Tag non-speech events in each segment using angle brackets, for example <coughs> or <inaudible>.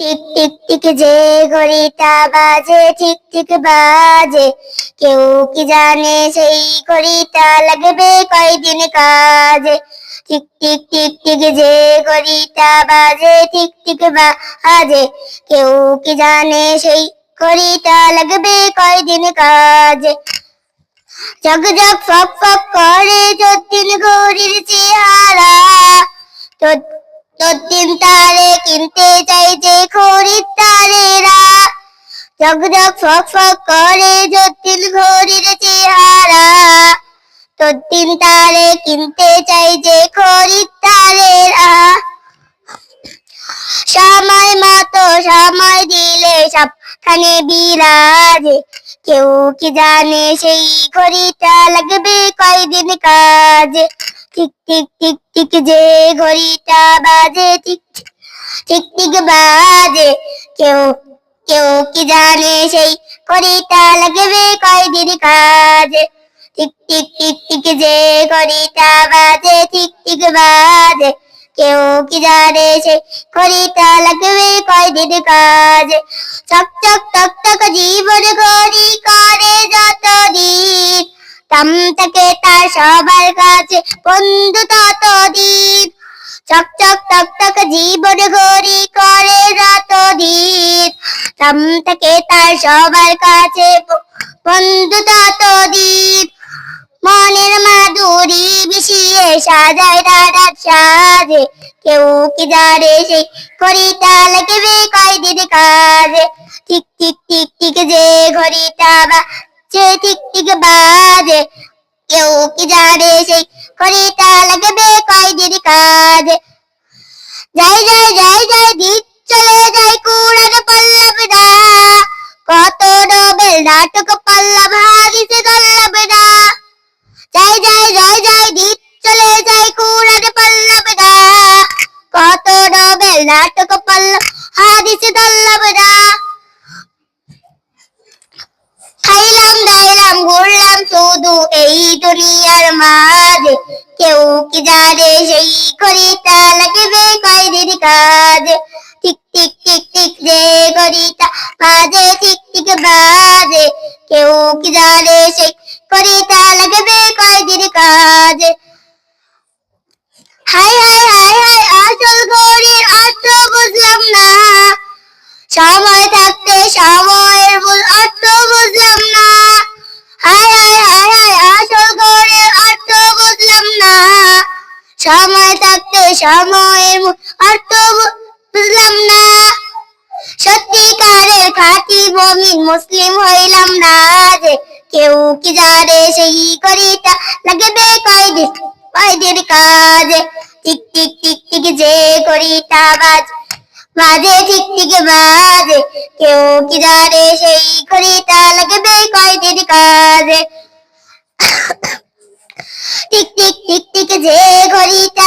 Tick tick tick যে ঘড়িটা বাজে ঠিক ঠিক বাজে। কেউ কি জানে সেই ঘড়িটা লাগবে কয়দিন কাজে? টিক টিক টিক টিক যে ঘড়িটা বাজে ঠিক ঠিক বাজে। কেউ কি জানে সেই ঘড়িটা লাগবে কয়দিন কাজে? জগ জগ, ফক ফক করে যতদিন ঘড়ির চেহারা। তদ্দিন তারে কিনতে চাই যে খরিদ্দারেরা জগ জগ ফক ফক করে যতীন ঘড়ির চেহারা। তদ্দিন তারে কিনতে চাই যে খরিদ্দারেরা সময় মতো সময় দিলে সবখানে বিরাজে। কেউ কি জানে সেই ঘড়িটা লাগবে কয়দিন কাজে? টিক টিক টিক টিক যে ঘড়িটা বাজে, টিক টিক টিক বাজে। কেউ কেউ কি জানে সেই ঘড়িটা লাগবে কয়দিন কাজে? টিক টিক টিক টিক যে ঘড়িটা বাজে, টিক টিক বাজে। কেউ কি জানে সেই ঘড়িটা লাগবে কয়দিন কাজে? চক চক টক টক জীবন ঘড়ি করে যত তাম থেকে তার সবার কাছে বন্ধু তত দিন চক চক টক টক জীবন ঘড়ি করে যত দিন থেকে তার সবার কাছে বন্ধু তত মনের মাধুরী মিশিয়ে সাজায় রাধার সাজে। কেউ কি জানে সেই ঘড়িটা লাগবে কয়দিন কাজে? টিক টিক টিক টিক যে ঘড়িটা বাজে টিক টিক বাজে, কেউ কি জানে সেই ঘড়িটা লাগবে কয়দিন কাজে? যাই যাই যাই যাই দিক চলে যাই কুড়ার পল্লব না কত নোবেল নাটক পল্লব হারিতে দল্লভ না যাই যাই যাই যাই দিক চলে যাই কুড়ার পল্লব না কত নোবেল নাটক পল্লব হারিতে দল্লভ না ঘুরলাম শুধু এই দুনিয়ার মাঝে। কেউ কি জানে সেই ঘড়িটা লাগবে কয়দিন কাজে। বাজে বাজে। কেউ কি জানে সেই লাগবে কয়দিন কাজে। হাই হাই হাই হাই আসল ঘড়ির অর্থ বুঝলাম না। সময় থাকতে সময়ের মূল অর্থ বুঝলাম না। সত্যিকারের খাঁটি মমিন মুসলিম হইলাম না যে কেউ কি জানে সেই ঘড়িটা লাগবে কয়দিন কয়দিন কাজে। টিক টিক টিক টিক যে ঘড়িটা বাজ, বাজে ঠিক ঠিক বাজে। কেউ কি জানে সেই ঘড়িটা লাগবে কয়দিন কাজে। <coughs> টিক টিক টিক টিক যে ঘড়িটা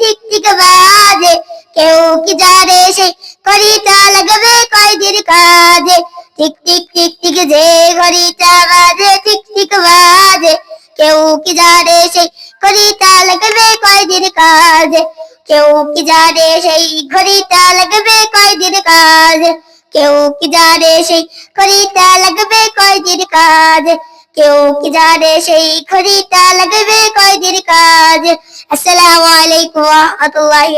বাজে ঠিক ঠিক বাজে কেউ কি জানে সেই ঘড়িটা লাগবে কয়দিন কাজে টিক টিক টিক টিক যে ঘড়িটা বাজে ঠিক ঠিক বাজে কেউ কি জানে সেই ঘড়িটা লাগবে কয়দিন কাজে কেউ কি জানে সেই ঘড়িটা লাগবে কয়দিন কাজে কেউ কি জানে সেই ঘড়িটা লাগবে কয়দিন কাজে কেউ কি জানে সেই ঘড়িটা লাগবে কয়দিন কাজে അസ്സലാമലൈക്കും വാഹമത്തല്ലാഹി